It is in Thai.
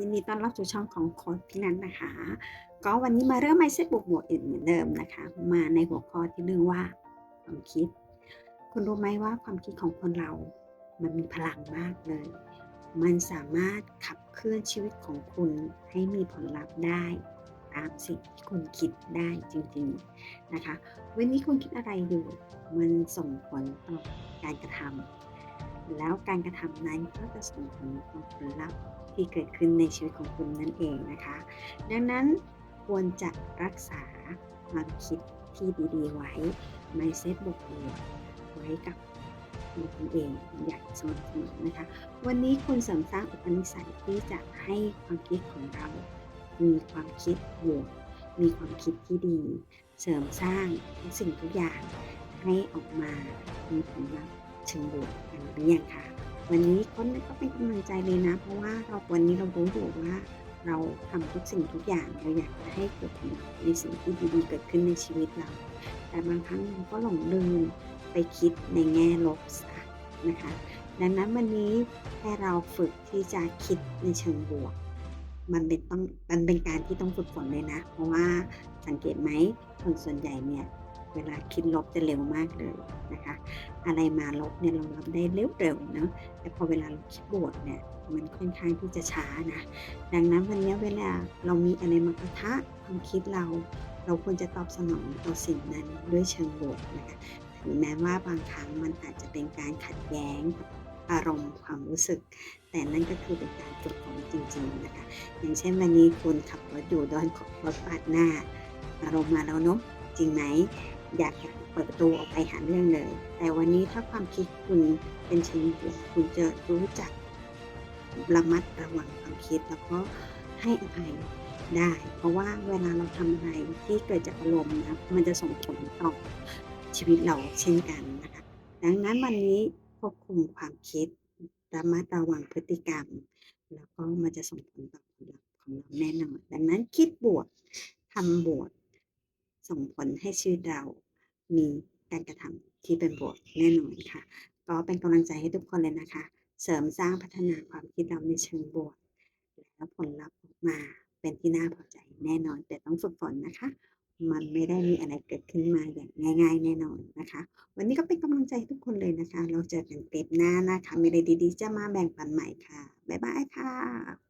ยินดีต้อนรับสู่ช่องของโค้ชพี่นันนะคะ ก็วันนี้มาเริ่ม mindset บวกบวกอีกเหมือนเดิมนะคะ มาในหัวข้อที่เรื่องว่าความคิด คุณรู้ไหมว่าความคิดของคนเรา มันมีพลังมากเลย มันสามารถขับเคลื่อนชีวิตของคุณให้มีผลลัพธ์ได้ ตามสิ่งที่คุณคิดได้จริงๆนะคะ วันนี้คุณคิดอะไรอยู่ มันส่งผลต่อการกระทำ แล้วการกระทำนั้นก็จะส่งผลต่อผลลัพธ์ที่เกิดขึ้นในชีวิตของคุณนั่นเองนะคะ ดังนั้นควรจะรักษาความคิดที่ดีๆ ไว้ mindset บวกบวกไว้กับตัวคุณเองอย่างสม่ำเสมอนะคะ วันนี้คุณเสริมสร้างอุปนิสัยที่จะให้ความคิดของเรา มีความคิดบวก มีความคิดที่ดี เสริมสร้างทุกสิ่งทุกอย่างให้ออกมามีผลลัพธ์ เชิงบวกกันหรือยังคะวันนี้คนก็เป็นกำลังใจเลยนะ เพราะว่าเราวันนี้เรารู้อยู่ว่า เราทำทุกสิ่งทุกอย่างเราอยากจะให้เกิดในสิ่งที่ดีๆเกิดขึ้นในชีวิตเรา แต่บางครั้งเราก็หลงลืมไปคิดในแง่ลบซะนะคะ ดังนั้นวันนี้แค่เราฝึกที่จะคิดในเชิงบวก มันเป็นต้องมันเป็นการที่ต้องฝึกฝนเลยนะ เพราะว่าสังเกตไหมคนส่วนใหญ่เนี่ย เวลาคิดลบจะเร็วมากเลยนะคะ อะไรมาลบเนี่ยเรารับได้เร็วๆเนาะแต่พอเวลาเราคิดบวกเนี่ยมันค่อนข้างที่จะช้านะดังนั้นวันนี้เวลาเรามีอะไรมากระทะความคิดเรา เราควรจะตอบสนองต่อสิ่งนั้นด้วยเชิงบวกนะคะถึงแม้ว่าบางครั้งมันอาจจะเป็นการขัดแย้งกับอารมณ์ความรู้สึก แต่นั่นก็คือเป็นการฝึกฝนจริงๆนะคะ อย่างเช่นวันนี้คุณขับรถอยู่โดนรถปาดหน้า อารมณ์มาแล้วเนาะจริงไหม อยากจะเปิดประตูออกไปหาเรื่องเลย แต่วันนี้ถ้าความคิดคุณเป็นเชิงบวกคุณจะรู้จักระมัดระวังความคิดแล้วก็ให้อภัยได้ เพราะว่าเวลาเราทำอะไรที่เกิดจากอารมณ์นะมันจะส่งผลต่อชีวิตเราเช่นกันนะคะดังนั้นวันนี้ควบคุมความคิดระมัดระวังพฤติกรรม แล้วก็มันจะส่งผลต่อผลลัพธ์ของเราแน่นอนดังนั้นคิดบวกทำบวก ส่งผลให้ชีวิตเรามีการกระทำที่เป็นบวกแน่นอนค่ะ ก็เป็นกำลังใจให้ทุกคนเลยนะคะ เสริมสร้างพัฒนาความคิดเราในเชิงบวก แล้วผลลัพธ์ออกมาเป็นที่น่าพอใจแน่นอน แต่ต้องฝึกฝนนะคะ มันไม่ได้มีอะไรเกิดขึ้นมาอย่างง่าย ๆ แน่นอนนะคะ วันนี้ก็เป็นกำลังใจให้ทุกคนเลยนะคะ เราเจอกันเทปหน้านะคะมีอะไรดีๆ จะมาแบ่งปันใหม่ค่ะ บ๊ายบายค่ะ